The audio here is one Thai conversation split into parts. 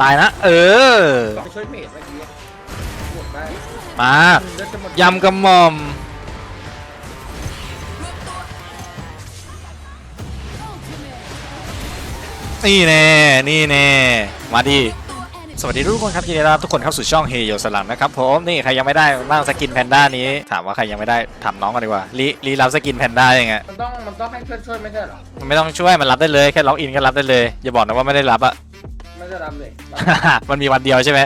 ตายนะเออ ไปช่วยเมดเมื่อกี้บวกได้มา เลือดจะหมดยำกระหม่อม นี่แน่ นี่แน่ มาดี สวัสดีทุกคนครับยินดีต้อนรับทุกคนเข้าสู่ช่องเฮโยสลังนะครับผมนี่ใครยังไม่ได้บ้างสกินแพนด้านี้ ถามว่าใครยังไม่ได้ถามน้องกันดีกว่ารีรีรับสกินแพนด้ายังไงมันต้องมันต้องให้เพื่อนช่วยไม่ใช่เหรอมันไม่ต้องช่วยมันรับได้เลยแค่ล็อกอินก็รับได้เลย อย่าบอกนะว่าไม่ได้รับอะ ไม่จะดำเลยมันมีวันเดียวใช่ไหม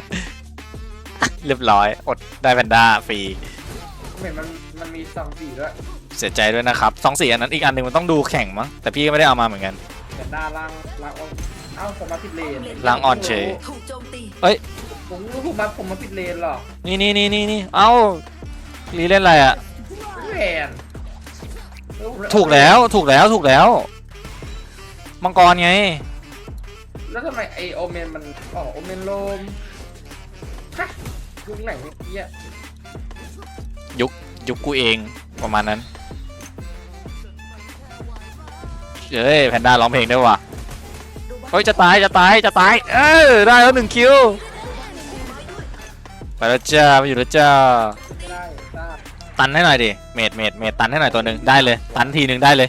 เรียบร้อย อดได้แพนด้าฟรีเห็นมันมันมีสองสีด้วยเสียใจด้วยนะครับสองสีอันนั้นอีกอันหนึ่งมันต้องดูแข่งมั้งแต่พี่ก็ไม่ได้เอามาเหมือนกันแต่หน้าล่างล่างอ้อมเอ้าผมมาผิดเลนล่างอ่อนเฉยถูกโจมตีผมรู้ผมมาผมมาผิดเลนหรอกนี่นี่นี่นี่นี่เอ้ารีเล่นอะไรอะแหวนเออผมถูกแล้วถูกแล้วถูกแล้ว มังกรไง แล้วทำไมไอโอเมนมันอ๋อโอเมนโลมฮะยุคไหนเนี่ยยุคกูเองประมาณนั้นเฮ้ยแพนด้าร้องเพลงได้ว่ะเฮ้ยจะตายจะตายจะตาย เออได้แล้วหนึ่งคิวไปแล้วจ้ามาอยู่แล้วจ้าไม่ได้ทราตันให้หน่อยดิเมดเมดเมดตันให้หน่อยตัวหนึ่งได้เลย ตันทีหนึ่งได้เลย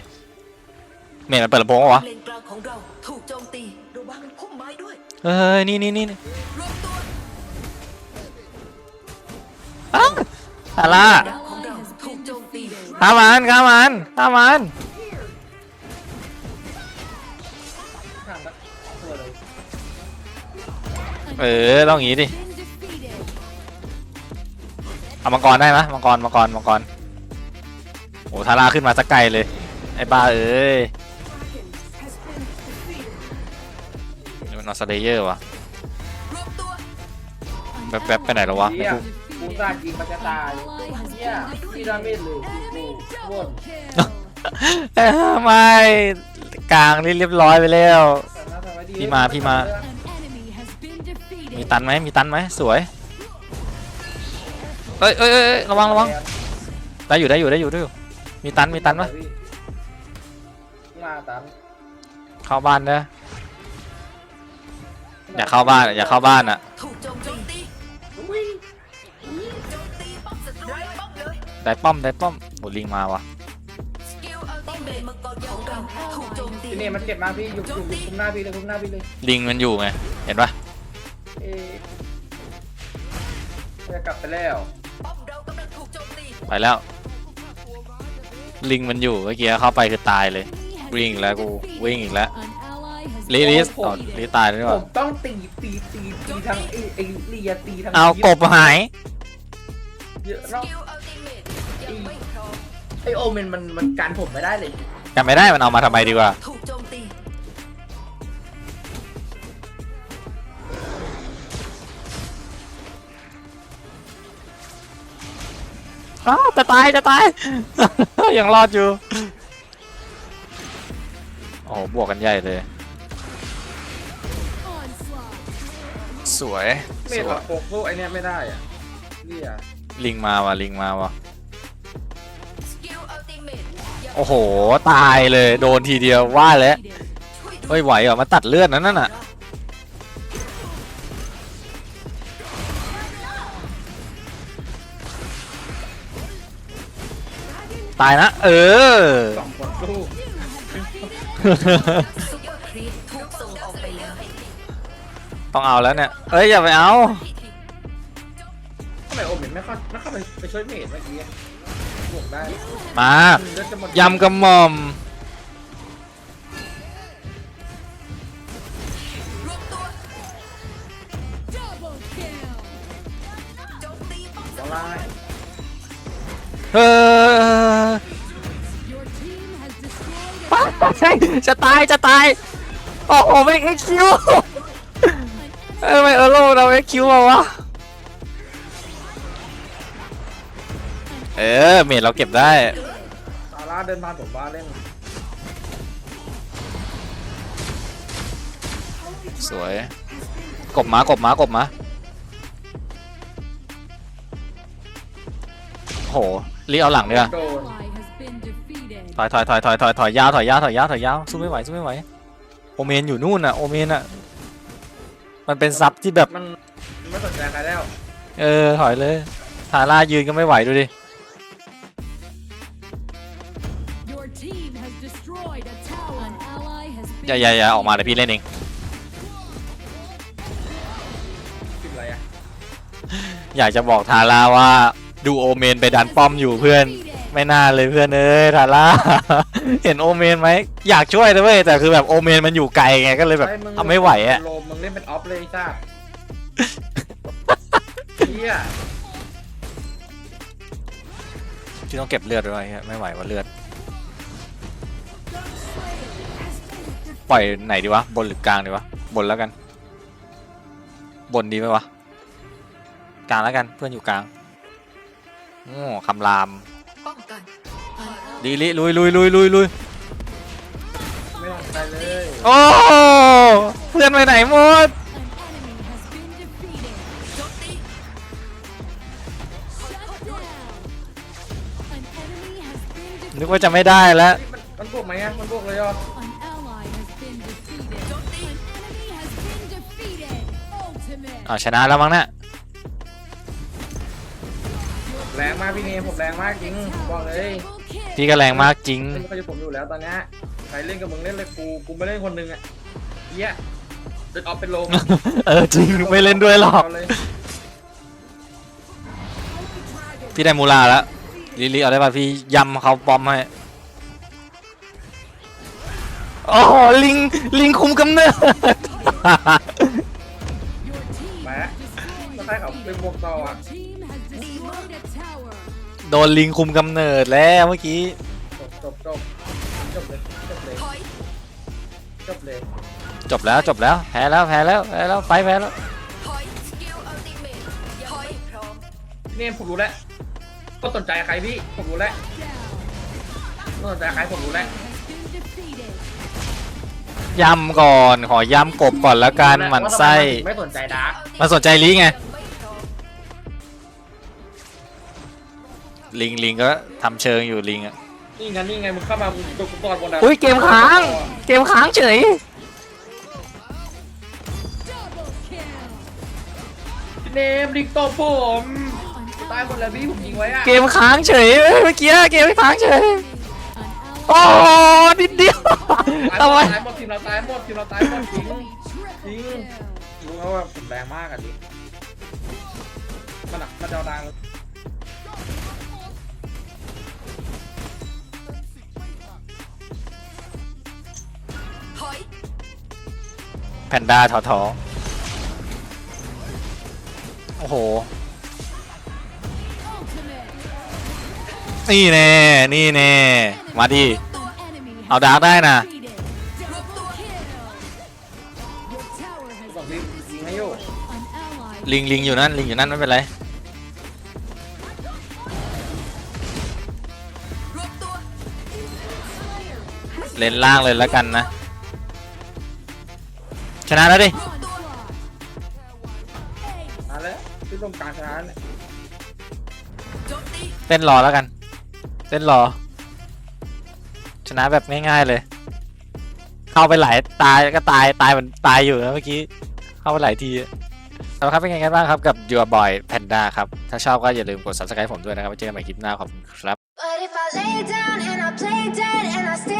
เมดมันเปิดลำโพงเหรอวะเลนกลางของเรา เฮ้ยนี่นี่นี่อ้าฮาร่าดาท่ามันฆ่ามันฆ่ามันข้ามปะตัวเออต้องอย่างงี้ดิ เอามังกรได้ไหมมังกรมังกรมังกรโอ้ทาร่าขึ้นมาสักไกลเลย ไอ้บ้าเอ้ย มันนอสเดเยอร์วะรวมตัวแป๊บๆไปไหนแล้ววะเฮียกูซาดยิงมันจะตายเฮียพี่ดาเมจเลยกูกูวนเอ้ยไม่กลางนี่เรียบร้อยไปแล้วพี่มาพี่มามีตันไหมมีตันไหมสวยเอ้ยเอ้ยเอ้ยเอ้ยระวังระวังได้อยู่ได้อยู่ได้อยู่ได้อยู่มีตันมีตันปะมาตันเข้าบ้านนะอ ย่าเข้าบ้านอย่าเข้าบ้านอะถูกโจมตีวิ่งโจมตีป้อมศัตรูไร้ป้อมเลยได้ป้อมได้ป้อมโหลิงมาวะสกิลอัลติเมทมังกรของเราถูกโจมตีพี่เนี่ยมันเก็บมาพี่อยู่อยู่อยู่คุมหน้าพี่เลยคุมหน้าพี่เลยลิงมันอยู่ไงเห็นปะเอ๊ะจะกลับไปแล้วป้อมเรากำลังถูกโจมตีไปแล้ว ลิงมันอยู่เมื่อกี้เข้าไปคือตายเลยวิ่งอีกแล้วกูวิ่งอีกแล้ว ลิลิสอ๋อลิตายแล้วนี่หผว่ามต้องตีตีตีตีทั้งไอ้ไอ้เลียตีทั้งเอากบหาย เยอะสเนาะกิลอัลติเมทยังไม่พร้อมไอโอเมนมันมันการผมไม่ได้เลยจำไม่ได้มันเอามาทำไมดีกว่า ถูกโจมตีอ้าวจะตายจะตาย ยังรอดอยู่ โอ้โหบวกกันใหญ่เลย สวยเมสดวย โคกพวกไอเนี้ยไม่ได้อะเลียลิงมาว่ะลิงมาว่ะสกิลอัลติเมทยังโอ้โห ตายเลยโดนทีเดียวว่าแล้วช่วยดูเฮ้ยไหวเหรอมาตัดเลือดนั่นน่ะ ตายนะ เออ สองคนสู้ซุปเปอร์ครีปถูกส่งออกไปแล้ว ต้องเอาแล้วเนี่ย เอ้ยอย่าไปเอา ทำไมโอเมนไม่เข้าไม่เข้าไปไปช่วยเมดเมื่อกี้บวกได้มา เลือดจะหมดยำกระหม่อมรวมตัวโจมตีป้อมศัจะตรูไล่เออจะตายจะตาย โอ้โหไม่เอ็กคิว เออไม่เออโลเราเอ็กคิวมาวะ เออเมดเราเก็บได้ ซาร่าเดินผ่านผมบ้านเล่นสวย กบหมากบหมากบหมาโหรีเอาหลังดีกว่าโดนถอยถอยถอยถอยถอยถอยยาวถอยยาวถอยยาวถอยยาวสู้ไม่ไหวสู้ไม่ไหวโอเมนอยู่นู่นน่ะโอเมนน่ะ มันเป็นซับที่แบบ มันไม่สนใจใครแล้วเออถอยเลยทาร่ายืนก็ไม่ไหวดูดิ Your team has destroyed a tower. An ally has อย่า been อย่าอย่าออกมาเดี๋ยวพี่เล่นเอง คิดอะไรอะอยากจะบอกทาร่าว่าดูโอเมนไปดันป้อมอยู่เพื่อน ไม่น่าเลยเพื่อนเอ้ยทาร่า เห็นโอเมนไหมอยากช่วยนะเว้ยแต่คือแบบโอเมนมันอยู่ไกลไงก็เลยแบบฮ้ยงเอาไม่ไหวอะโลมมึงเล่นเป็นออฟเลยไอ้จ้าเฮียที่ต้องเก็บเลือดด้วยไม่ไหวว่าเลือด ปล่อยไหนดีวะ บนหรือกลางดีวะ บนแล้วกัน บนดีไหมวะ กลางแล้วกันเพื่อนอยู่กลางโอ้คำรามป้องกัน ดีลิลุยลุยลุยลุยลุยไม่ต้องใจเลยโอ้เพื่อนไปไหนหมด An enemy has been defeated. Shut down. An enemy has been นึกว่าจะไม่ได้แล้วมันมันบวกไหมอะมันบวกเลยอะ An ally has been defeated. An enemy has been defeated. Ultimate. อ้าวชนะแล้วมั้งเนะแรงมากพี่เนมผมแรงมากจริงผมบอกเลย Double kill. พี่ก็แรงมากจริง เล่นก็จะผมอยู่แล้วตอนเนี้ยใครเล่นกับมึงเล่นเลยกูกูไม่เล่นคนหนึงอะเฮียเดินออฟเป็นโลมเออจริงไม่เล่นด้วยหรอก เาเลยพี่ได้มูลาแล้วลิลิเอาได้ป่ะพี่ยำเขาปอมให้โอ้โหลิงลิงคุมกำเนิด Your team แปะ destroyed ก็ใช่เขาเป็นบวกต่อ Your อะ team โดนลิงคุมกำเนิดแล้วเมื่อกี้ จบจบจบจบเลยจบเลยถอยจบเลยจบแล้วจบแล้วแพ้แล้วแพ้แล้วแพ้แล้วไฟแพ้แล้วถอยสกิลอัลติเมทถอยพร้อมพี่เนมผมรู้แล้วก็สนใจใครพี่ผมรู้แล้ว Down. ก็สนใจใครผมรู้แล้ว Has been defeated. ยำก่อนขอยำกบก่อนแล้วกันหมันไส้ไม่สนใจดาร์กมาสนใจลิงไง ลิงลิงก็ทำเชิงอยู่ลิงอะ นี่ไงนี่ไงมึงเข้ามามึงตัวกูตอนบนดาอุ้ยเกมค้าง เกมค้างเฉย Double kill. พี่เนมลิงตบผม An ตายหมดแล้วพี่ผมยิงไว้อะเกมค้างเฉยเอ้ยเมื่อกี้เกมค้างเฉย An โอ้ ally นิดเดียวตายหมทำไมดตายหมดทีมเราตายหมดทีมเราตายหมดจริง triple Ding. kill. รู้แล้วว่าผมแรงมากอะดิมันอะมันจะเอาดัง แพนด้าทอทอโอ้โห Ultimate. นี่แน่ นี่แน่ มาดิ An enemy has เอาดาร์กได้นะ defeated. Double kill. Your tower has บอก been ลิงยิงให้อยู่ destroyed. An ally ลิงลิงอยู่นั่น ลิงอยู่นั่น ไม่เป็นไรรวบตัวเล่นล่างเลยแล้วกันนะ ชนะแล้วดิ onslaught. มาแล้วที่ตรงกลางชนะเนี่ยโจมตีเต้นรอแล้วกัน เต้นรอ ชนะแบบง่ายๆเลย เข้าไปหลายตายก็ตายตายเหมือนตายอยู่นะเมื่อกี้ เข้าไปหลายทีแล้วครับเป็นไงกันบ้างครับกับ Your Boy Panda ครับ ถ้าชอบก็อย่าลืมกด subscribe ผมด้วยนะครับไว้เจอกันใหม่คลิปหน้าขอบคุณครับ But if I lay down and I play dead and I stay